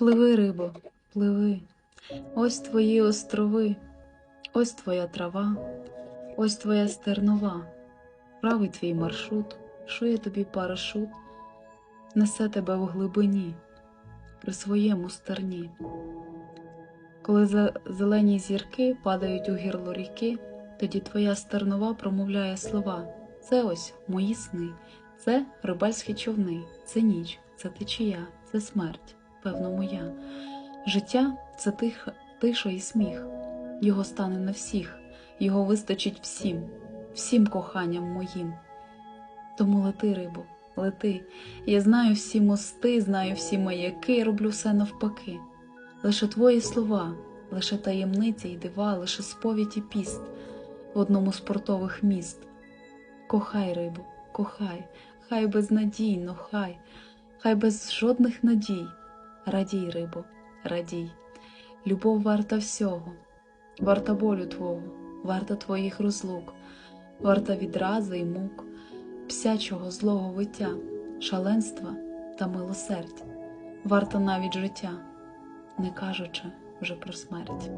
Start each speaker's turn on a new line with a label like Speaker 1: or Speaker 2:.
Speaker 1: Пливи, рибо, пливи, ось твої острови, ось твоя трава, ось твоя стернова, правий твій маршрут, шує тобі парашут, несе тебе в глибині, при своєму стерні. Коли зелені зірки падають у гірло ріки, тоді твоя стернова промовляє слова. Це ось мої сни, це рибальські човни, це ніч, це течія, це смерть, певно, моя. Життя це тих, тиша і сміх, його стане на всіх, його вистачить всім, всім коханням моїм. Тому лети, рибо, лети. Я знаю всі мости, знаю всі маяки, роблю все навпаки. Лише твої слова, лише таємниці й дива, лише сповідь і піст в одному з портових міст. Кохай, рибу, кохай, хай безнадійно, хай, хай без жодних надій. Радій, рибо, радій. Любов варта всього, варта болю твого, варта твоїх розлук, варта відрази й мук, псячого злого виття, шаленства та милосердь, варта навіть життя, не кажучи вже про смерть.